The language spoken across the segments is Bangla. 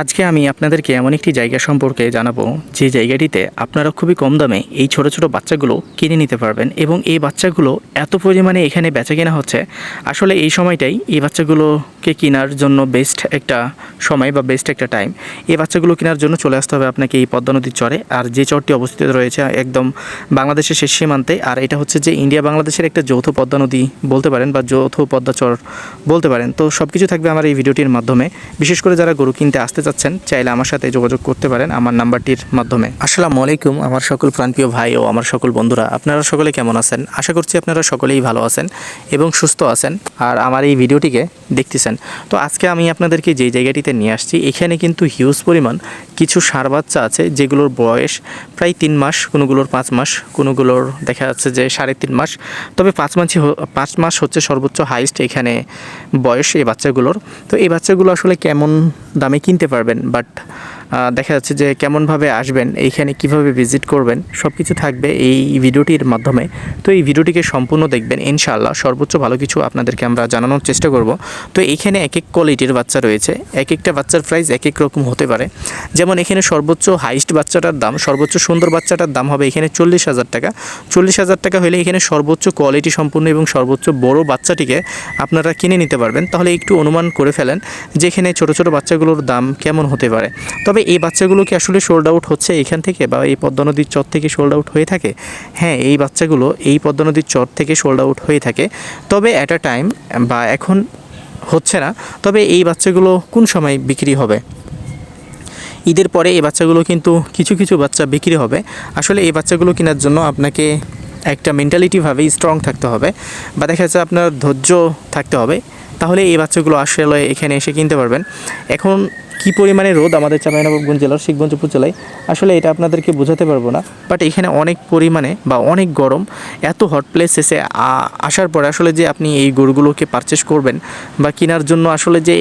আজকে আমি আপনাদেরকে এমন একটি জায়গা সম্পর্কে জানাব, যে জায়গাটিতে আপনারা খুবই কম দামে এই ছোট ছোট বাচ্চাগুলো কিনে নিতে পারবেন এবং এই বাচ্চাগুলো এত পরিমাণে এখানে বেচা কেনা হচ্ছে। আসলে এই সময়টাই এই বাচ্চাগুলোকে কেনার জন্য বেস্ট একটা সময় বা বেস্ট একটা টাইম এই বাচ্চাগুলো কেনার জন্য চলে আসতে হবে আপনাকে এই পদ্মা নদীর চরে। আর যে চরটি অবস্থিত রয়েছে একদম বাংলাদেশের শেষ সীমান্তে, আর এটা হচ্ছে যে ইন্ডিয়া বাংলাদেশের একটা যৌথ পদ্মা নদী বলতে পারেন বা যৌথ পদ্মা চর বলতে পারেন। তো সব কিছু থাকবে আমার এই ভিডিওটির মাধ্যমে। বিশেষ করে যারা গরু কিনতে আসতে চাচ্ছেন চাইলে আমার সাথে যোগাযোগ করতে পারেন আমার নাম্বারটির মাধ্যমে। আসসালামু আলাইকুম, আমার সকল প্রাণপ্রিয় ভাই ও আমার সকল বন্ধুরা, আপনারা সকলে কেমন আছেন? আশা করছি আপনারা সকলেই ভালো আছেন এবং সুস্থ আছেন, আর আমার এই ভিডিওটিকে দেখতেছেন। তো আজকে আমি আপনাদেরকে যে জায়গাটিতে নিয়ে আসছি, এখানে কিন্তু হিউজ পরিমাণ কিছু সার বাচ্চা আছে, যেগুলোর বয়স প্রায় তিন মাস, কোনোগুলোর পাঁচ মাস, কোনোগুলোর দেখা যাচ্ছে যে সাড়ে তিন মাস। তবে পাঁচ মাসই পাঁচ মাস হচ্ছে সর্বোচ্চ হাইস্ট এখানে বয়স এই বাচ্চাগুলোর। তো এই বাচ্চাগুলো আসলে কেমন দামে কিনতে পারবেন বাট দেখা যাচ্ছে যে কেমনভাবে আসবেন, এইখানে কীভাবে ভিজিট করবেন সব কিছু থাকবে এই ভিডিওটির মাধ্যমে। তো এই ভিডিওটিকে সম্পূর্ণ দেখবেন, ইনশাআল্লাহ সর্বোচ্চ ভালো কিছু আপনাদেরকে আমরা জানানোর চেষ্টা করব। তো এইখানে এক এক কোয়ালিটির বাচ্চা রয়েছে এক একটা বাচ্চার প্রাইস এক এক রকম হতে পারে। যেমন এখানে সর্বোচ্চ হাইস্ট বাচ্চাটার দাম, সর্বোচ্চ সুন্দর বাচ্চাটার দাম হবে এখানে চল্লিশ হাজার টাকা। চল্লিশ হাজার টাকা হলে এখানে সর্বোচ্চ কোয়ালিটি সম্পূর্ণ এবং সর্বোচ্চ বড় বাচ্চাটিকে আপনারা কিনে নিতে পারবেন। তাহলে একটু অনুমান করে ফেলেন যে এখানে ছোটো ছোটো বাচ্চাগুলোর দাম কেমন হতে পারে। তবে এই বাচ্চাগুলো কি আসলে সোল্ড আউট হচ্ছে এখান থেকে বা এই পদ্মা নদীর চর থেকে সোল্ড আউট হয়ে থাকে? হ্যাঁ এই বাচ্চাগুলো এই পদ্মা নদীর চর থেকে সোল্ড আউট হয়ে থাকে। তবে অ্যাট আ টাইম বা এখন হচ্ছে না, তবে এই বাচ্চাগুলো কোন সময় বিক্রি হবে? ঈদের পরে এই বাচ্চাগুলো কিন্তু কিছু কিছু বাচ্চা বিক্রি হবে। আসলে এই বাচ্চাগুলো কেনার জন্য আপনাকে একটা মেন্টালিটিভাবে স্ট্রং থাকতে হবে বা দেখা যাচ্ছে আপনার ধৈর্য থাকতে হবে। তাহলে এই বাচ্চাগুলো আসলে এখানে এসে কিনতে পারবেন। এখন কি পরিমাণে রোদ আমাদের চাঁপাইনবাবগঞ্জ জেলার শিখগঞ্জ উপজেলায় আসলে এটা আপনাদেরকে বোঝাতে পারব না বাট এখানে অনেক পরিমাণে বা অনেক গরম, এত হট প্লেস এসে আসার পরে আসলে যে আপনি এই গরুগুলোকে পারচেস করবেন বা কেনার জন্য আসলে যে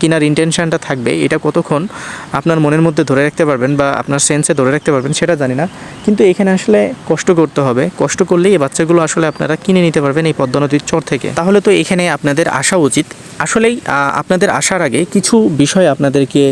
কেনার ইন্টেনশনটা থাকবে, এটা কতক্ষণ আপনার মনের মধ্যে ধরে রাখতে পারবেন বা আপনার সেন্সে ধরে রাখতে পারবেন সেটা জানি না, কিন্তু এখানে আসলে কষ্ট করতে হবে, কষ্ট করলেই এই বাচ্চাগুলো আসলে আপনারা কিনে নিতে পারবেন এই পদ্মা নদীর চর থেকে। তাহলে তো এখানে আপনাদের আসা উচিত আসলেই আপনাদের আসার আগে কিছু বিষয় আপনাদেরকে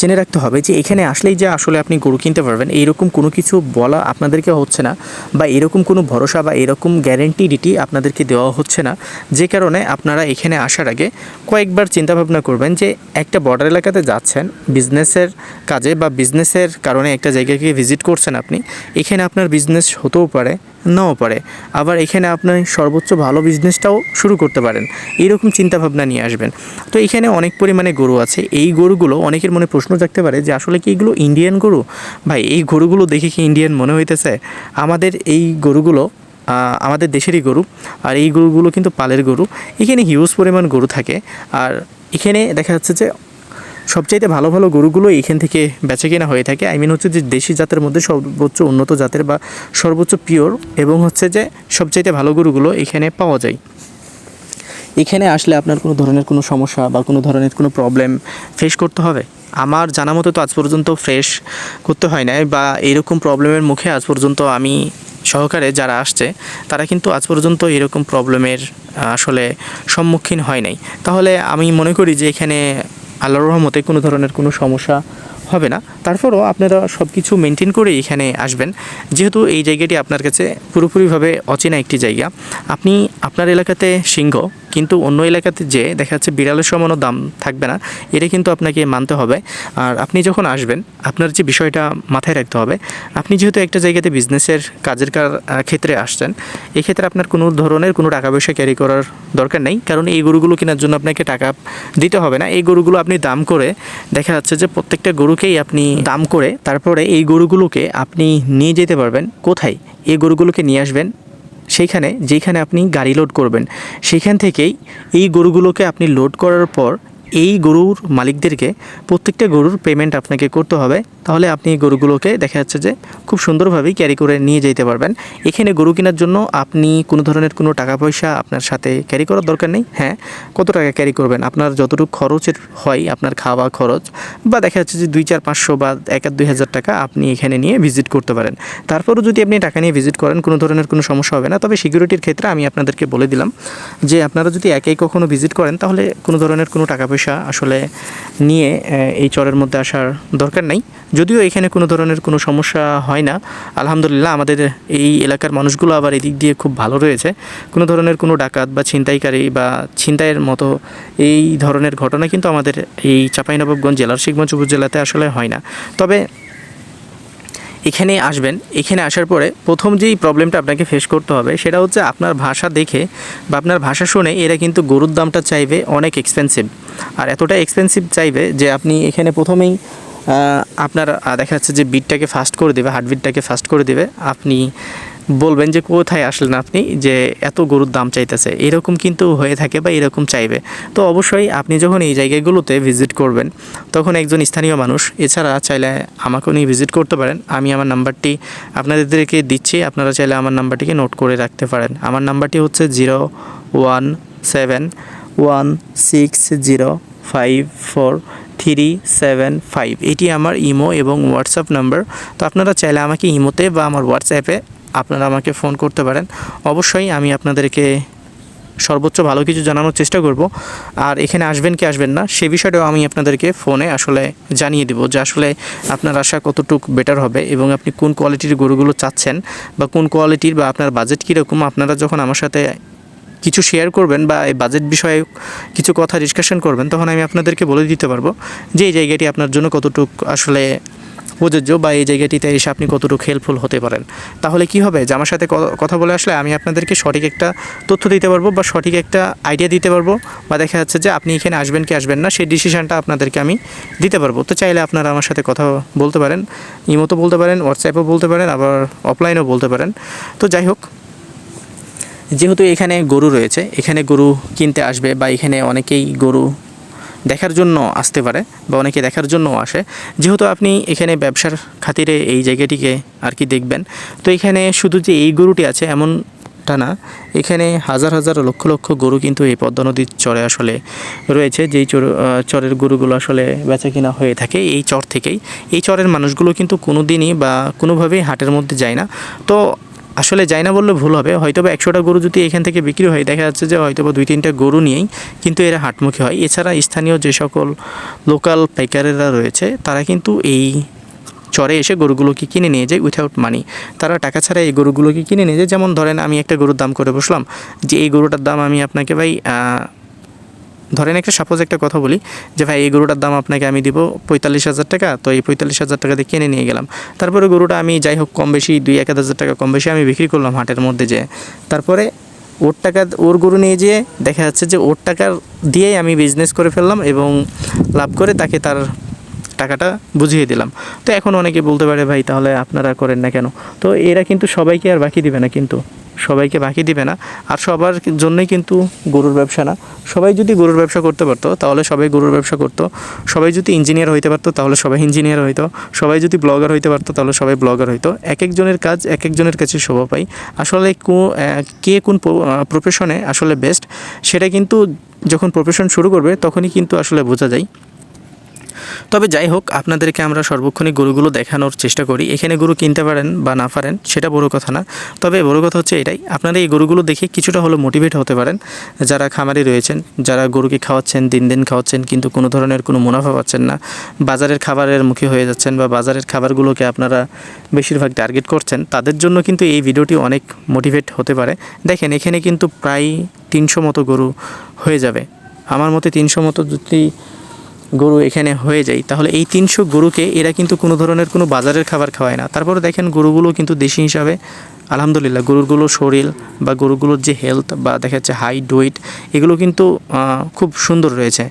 জেনে রাখতে হবে যে এখানে আসলেই যে আসলে আপনি গরু কিনতে পারবেন, এইরকম কোনো কিছু বলা আপনাদেরকে হচ্ছে না বা এরকম কোনো ভরসা বা এরকম গ্যারেন্টিডিটি আপনাদেরকে দেওয়া হচ্ছে না। যে কারণে আপনারা এখানে আসার আগে কয়েকবার চিন্তা ভাবনা করবেন যে একটা বর্ডার এলাকাতে যাচ্ছেন বিজনেসের কাজে বা বিজনেসের কারণে একটা জায়গাকে ভিজিট করছেন আপনি, এখানে আপনার বিজনেস হতেও পারে। নাও পারে। আবার এখানে আপনি সর্বোচ্চ ভালো বিজনেসটাও শুরু করতে পারেন। এইরকম চিন্তাভাবনা নিয়ে আসবেন। তো এখানে অনেক পরিমাণে গরু আছে। এই গরুগুলো অনেকের মনে প্রশ্ন থাকতে পারে যে, আসলে কি এগুলো ইন্ডিয়ান গরু? ভাই, এই গরুগুলো দেখে কি ইন্ডিয়ান মনে হইতেছে? আমাদের এই গরুগুলো আমাদের দেশেরই গরু, আর এই গরুগুলো কিন্তু পালের গরু। এখানে হিউজ পরিমাণ গরু থাকে। আর এখানে দেখা যাচ্ছে যে সবচাইতে ভালো ভালো গরুগুলো এখান থেকে বেচা কেনা হয়ে থাকে। আই মিন হচ্ছে যে দেশি জাতের মধ্যে সর্বোচ্চ উন্নত জাতের বা সর্বোচ্চ পিওর এবং হচ্ছে যে সবচাইতে ভালো গরুগুলো এখানে পাওয়া যায়। এখানে আসলে আপনার কোনো ধরনের কোনো সমস্যা বা কোনো ধরনের কোনো প্রবলেম ফেস করতে হবে? আমার জানা মতো তো আজ পর্যন্ত ফ্রেশ করতে হয় নাই বা এরকম প্রবলেমের মুখে আজ পর্যন্ত আমি সহকারে যারা আসছে, তারা কিন্তু আজ পর্যন্ত এরকম প্রবলেমের আসলে সম্মুখীন হয় নাই। তাহলে আমি মনে করি যে এখানে আল্লাহর রহমতে কোনো ধরনের কোনো সমস্যা হবে না। তারপরও আপনারা সব কিছু মেনটেন করে এখানে আসবেন। যেহেতু এই জায়গাটি আপনার কাছে পুরোপুরিভাবে অচেনা একটি জায়গা। আপনি আপনার এলাকাতে সিংহ কিন্তু অন্য এলাকাতে যে দেখা যাচ্ছে বিড়ালের সমানও দাম থাকবে না, এটা কিন্তু আপনাকে মানতে হবে। আর আপনি যখন আসবেন, আপনার যে বিষয়টা মাথায় রাখতে হবে, আপনি যেহেতু একটা জায়গাতে বিজনেসের কাজের ক্ষেত্রে আসছেন, এক্ষেত্রে আপনার কোনো ধরনের কোনো টাকা পয়সা ক্যারি করার দরকার নেই। কারণ এই গরুগুলো কেনার জন্য আপনাকে টাকা দিতে হবে না। এই গরুগুলো আপনি দাম করে দেখা যাচ্ছে যে প্রত্যেকটা গরুকেই আপনি দাম করে তারপরে এই গরুগুলোকে আপনি নিয়ে যেতে পারবেন। কোথায়? এই গরুগুলোকে নিয়ে আসবেন সেইখানে যেখানে আপনি গাড়ি লোড করবেন সেখান থেকেই এই গরুগুলোকে আপনি লোড করার পর এই গরুর মালিকদেরকে প্রত্যেকটা গরুর পেমেন্ট আপনাকে করতে হবে। তাহলে আপনি এই গরুগুলোকে দেখা যাচ্ছে যে খুব সুন্দরভাবেই ক্যারি করে নিয়ে যেতে পারবেন। এখানে গরু কেনার জন্য আপনি কোনো ধরনের কোনো টাকা পয়সা আপনার সাথে ক্যারি করার দরকার নেই। হ্যাঁ কত টাকা ক্যারি করবেন? আপনার যতটুকু খরচের হয় আপনার খাওয়া খরচ বা দেখা যাচ্ছে যে দুই চার পাঁচশো বা এক আর দুই হাজার টাকা আপনি এখানে নিয়ে ভিজিট করতে পারেন। তারপরও যদি আপনি টাকা নিয়ে ভিজিট করেন, কোনো ধরনের কোনো সমস্যা হবে না। তবে সিকিউরিটির ক্ষেত্রে আমি আপনাদেরকে বলে দিলাম যে আপনারা যদি একাই কখনো ভিজিট করেন, তাহলে কোনো ধরনের কোনো টাকা পয়সা পয়সা আসলে নিয়ে এই চরের মধ্যে আসার দরকার নাই। যদিও এখানে কোনো ধরনের কোনো সমস্যা হয় না। আলহামদুলিল্লাহ আমাদের এই এলাকার মানুষগুলো আবার এদিক দিয়ে খুব ভালো রয়েছে। কোনো ধরনের কোনো ডাকাত বা ছিনতাইকারী বা ছিনতাইয়ের মতো এই ধরনের ঘটনা কিন্তু আমাদের এই চাঁপাইনবাবগঞ্জ জেলার শিখগঞ্জ উপজেলাতে আসলে হয় না। তবে এখানে আসবেন। এখানে আসার পরে প্রথম যেই প্রবলেমটা আপনাকে ফেস করতে হবে, সেটা হচ্ছে আপনার ভাষা দেখে বা আপনার ভাষা শুনে এরা কিন্তু গরুর দামটা চাইবে অনেক এক্সপেন্সিভ আর এতটা এক্সপেন্সিভ চাইবে যে আপনি এখানে প্রথমেই আপনার দেখা যাচ্ছে যে বিটটাকে ফাস্ট করে দেবে হার্টবিটটাকে ফাস্ট করে দেবে। আপনি বলবেন যে কোথায় আসলেন আপনি, যে এত গরুর দাম চাইতেছে। এরকম কিন্তু হয়ে থাকে বা এরকম চাইবে। তো অবশ্যই আপনি যখন এই জায়গাগুলোতে ভিজিট করবেন, তখন একজন স্থানীয় মানুষ, এছাড়া চাইলে আমাকেও নিয়ে ভিজিট করতে পারেন। আমি আমার নাম্বারটি আপনাদেরকে দিচ্ছি, আপনারা চাইলে আমার নাম্বারটিকে নোট করে রাখতে পারেন। আমার নাম্বারটি হচ্ছে zero one seven one six zero five four three seven five এটি আমার ইমো এবং হোয়াটসঅ্যাপ নাম্বার তো আপনারা চাইলে আমাকে ইমোতে বা আমার হোয়াটসঅ্যাপে আপনারা আমাকে ফোন করতে পারেন। অবশ্যই আমি আপনাদেরকে সর্বোচ্চ ভালো কিছু জানানোর চেষ্টা করব। আর এখানে আসবেন কি আসবেন না, সে বিষয়টাও আমি আপনাদেরকে ফোনে আসলে জানিয়ে দেবো যে আসলে আপনার আশা কতটুকু বেটার হবে এবং আপনি কোন কোয়ালিটির গরুগুলো চাচ্ছেন বা কোন কোয়ালিটির বা আপনার বাজেট কীরকম। আপনারা যখন আমার সাথে কিছু শেয়ার করবেন বা এই বাজেট বিষয়ে কিছু কথা ডিসকাশন করবেন, তখন আমি আপনাদেরকে বলে দিতে পারব যে এই জায়গাটি আপনার জন্য কতটুকু আসলে প্রযোজ্য বা এই জায়গাটিতে এসে আপনি কতটুকু হেল্পফুল হতে পারেন। তাহলে কি হবে? যে আমার সাথে কথা বলে আসলে আমি আপনাদেরকে সঠিক একটা তথ্য দিতে পারব বা সঠিক একটা আইডিয়া দিতে পারব বা দেখা যাচ্ছে যে আপনি এখানে আসবেন কি আসবেন না, সেই ডিসিশানটা আপনাদেরকে আমি দিতে পারব। তো চাইলে আপনারা আমার সাথে কথা বলতে পারেন ইমোতে বলতে পারেন হোয়াটসঅ্যাপেও বলতে পারেন, আবার অফলাইনেও বলতে পারেন। তো যাই হোক, যেহেতু এখানে গরু রয়েছে, এখানে গরু কিনতে আসবে বা এখানে অনেকেই গরু দেখার জন্য আসতে পারে বা অনেকে দেখার জন্য আসে। যেহেতু আপনি এখানে ব্যবসার খাতিরে এই জায়গাটিকে আর কি দেখবেন, তো এখানে শুধু যে এই গরুটি আছে এমনটা না, এখানে হাজার হাজার লক্ষ লক্ষ গরু কিন্তু এই পদ্মা নদীর চরে আসলে রয়েছে, যেই চর চরের গরুগুলো আসলে বেচা কিনা হয়ে থাকে এই চর থেকেই। এই চরের মানুষগুলো কিন্তু কোনো দিনই বা কোনোভাবেই হাটের মধ্যে যায় না। তো আসলে যাই না বললে ভুল হবে। হয়তো বা একশোটা গরু যদি এখান থেকে বিক্রি হয়, দেখা যাচ্ছে যে হয়তো বা দুই তিনটা গরু নিয়েই কিন্তু এরা হাটমুখী হয়। এছাড়া স্থানীয় যে সকল লোকাল পাইকারেরা রয়েছে, তারা কিন্তু এই চরে এসে গরুগুলোকে কিনে নিয়ে যায় উইথাউট মানি তারা টাকা ছাড়া এই গরুগুলোকে কিনে নিয়ে যায়। যেমন ধরেন আমি একটা গরুর দাম করে বসলাম, যে এই গরুটার দাম আমি আপনাকে ভাই ধরেন একটা সাপোজ একটা কথা বলি যে, ভাই, এই গরুটার দাম আপনাকে আমি দিব পঁয়তাল্লিশ হাজার টাকা। তো এই পঁয়তাল্লিশ হাজার টাকা দিয়ে কিনে নিয়ে গেলাম। তারপরে গরুটা আমি যাই হোক কম বেশি দুই, এক হাজার টাকা কম বেশি আমি বিক্রি করলাম হাটের মধ্যে যে তারপরে ওর টাকা, ওর গরু নিয়ে যেয়ে দেখা যাচ্ছে যে, ওর টাকা দিয়েই আমি বিজনেস করে ফেললাম এবং লাভ করে তাকে তার টাকাটা বুঝিয়ে দিলাম। তো এখন অনেকে বলতে পারে, ভাই, তাহলে আপনারা করেন না কেন? তো এরা কিন্তু সবাইকে আর বাকি দিবে না কিন্তু। সবাইকে বাকি দিবে না। আর সবার জন্যই কিন্তু গরুর ব্যবসা না। সবাই যদি গরুর ব্যবসা করতে পারতো, তাহলে সবাই গরুর ব্যবসা করতো। সবাই যদি ইঞ্জিনিয়ার হইতে পারতো, তাহলে সবাই ইঞ্জিনিয়ার হইতো। সবাই যদি ব্লগার হইতে পারতো, তাহলে সবাই ব্লগার হইতো। এক একজনের কাজ এক একজনের কাছে শোভা পাই আসলে কো- কোন প্রফেশনে আসলে বেস্ট সেটা কিন্তু যখন প্রফেশন শুরু করবে, তখনই কিন্তু আসলে বোঝা যায়। তবে যাই হোক, আপনাদেরকে আমরা সর্বক্ষণই গরুগুলো দেখানোর চেষ্টা করি। এখানে গরু কিনতে পারেন বা না পারেন, সেটা বড় কথা না। তবে বড় কথা হচ্ছে এটাই, আপনারা এই গরুগুলো দেখে কিছুটা হলো মোটিভেট হতে পারেন। যারা খামারি রয়েছেন, যারা গরুকে খাওয়াচ্ছেন, দিন দিন খাওয়াচ্ছেন, কিন্তু কোনো ধরনের কোনো মুনাফা পাচ্ছেন না। বাজারের খাবারের মুখে হয়ে যাচ্ছেন বা বাজারের খাবারগুলোকে আপনারা বেশিরভাগ টার্গেট করছেন, তাদের জন্য কিন্তু এই ভিডিওটি অনেক মোটিভেট হতে পারে। দেখেন, এখানে কিন্তু প্রায় তিনশো মতো গরু হয়ে যাবে। আমার মতে তিনশো মতো যদি গরু এখানে হয়ে যায়। তাহলে এই তিনশো গরুকে এরা কিন্তু কোনো ধরনের কোনো বাজারের খাবার খাওয়ায় না। তারপরে দেখেন গরুগুলো কিন্তু দেশি হিসাবে, আলহামদুলিল্লাহ গরুগুলোর শরীর বা গরুগুলোর যে হেলথ বা দেখা যাচ্ছে হাইট ওয়েট এগুলো কিন্তু খুব সুন্দর রয়েছে।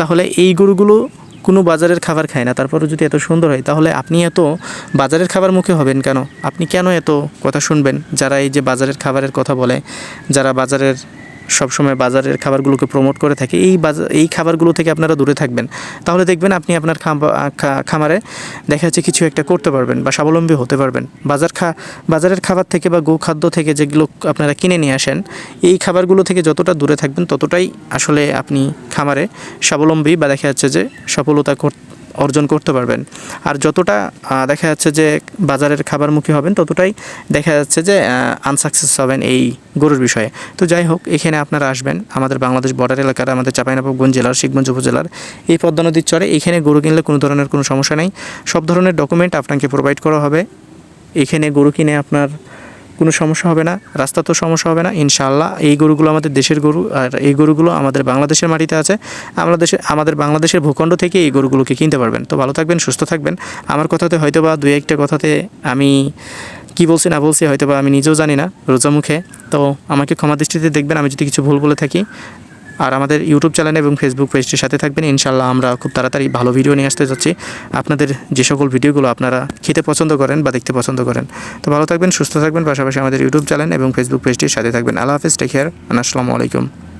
তাহলে এই গরুগুলো কোনো বাজারের খাবার খায় না। তারপরে যদি এত সুন্দর হয়, তাহলে আপনি এত বাজারের খাবার মুখে হবেন কেন? আপনি কেন এত কথা শুনবেন? যারা এই যে বাজারের খাবারের কথা বলে, যারা বাজারের সবসময় বাজারের খাবারগুলোকে প্রমোট করে থাকে। এই বাজার এই খাবারগুলো থেকে আপনারা দূরে থাকবেন। তাহলে দেখবেন আপনি আপনার খামারে দেখা যাচ্ছে কিছু একটা করতে পারবেন বা স্বাবলম্বী হতে পারবেন। বাজার খা, বাজারের খাবার থেকে বা গোখাদ্য থেকে যেগুলো আপনারা কিনে নিয়ে আসেন, এই খাবারগুলো থেকে যতটা দূরে থাকবেন ততটাই আসলে আপনি খামারে স্বাবলম্বী বা দেখা যাচ্ছে যে সফলতা অর্জন করতে পারবেন। আর যতটা দেখা যাচ্ছে যে বাজারের খাবারমুখী হবেন, ততটাই দেখা যাচ্ছে যে আনসাকসেস হবেন এই গরুর বিষয়ে। তো যাই হোক, এখানে আপনারা আসবেন, আমাদের বাংলাদেশ বর্ডার এলাকার, আমাদের চাঁপাইনবাবগঞ্জ জেলার, শিখগঞ্জ উপজেলার, এই পদ্মা নদীর চরে এখানে গরু কিনলে কোনো ধরনের কোনো সমস্যা নেই। সব ধরনের ডকুমেন্ট আপনাকে প্রোভাইড করা হবে। এখানে গরু কিনে আপনার কোনো সমস্যা হবে না, রাস্তা তো সমস্যা হবে না ইনশাল্লাহ এই গরুগুলো আমাদের দেশের গরু, আর এই গরুগুলো আমাদের বাংলাদেশের মাটিতে আছে, আমরা দেশে, আমাদের বাংলাদেশের ভূখণ্ড থেকে এই গরুগুলোকে কিনতে পারবেন। তো ভালো থাকবেন, সুস্থ থাকবেন। আমার কথাতে হয়তো বা দু একটা কথাতে আমি কি বলছি না বলছি হয়তো বা আমি নিজেও জানি না রোজা মুখে। তো আমাকে ক্ষমা দৃষ্টিতে দেখবেন, আমি যদি কিছু ভুল বলে থাকি আর আমাদের ইউটিউব চ্যানেল এবং ফেসবুক পেজটির সাথে থাকবেন। ইনশাল্লাহ আমরা খুব তাড়াতাড়ি ভালো ভিডিও নিয়ে আসতে যাচ্ছি। আপনাদের যে সকল ভিডিওগুলো আপনারা খেতে পছন্দ করেন বা দেখতে পছন্দ করেন। তো ভালো থাকবেন, সুস্থ থাকবেন, পাশাপাশি আমাদের ইউটিউব চ্যানেল এবং ফেসবুক পেজটির সাথে থাকবেন। আল্লাহ হাফিজ টেক কেয়ার আসসালামু আলাইকুম।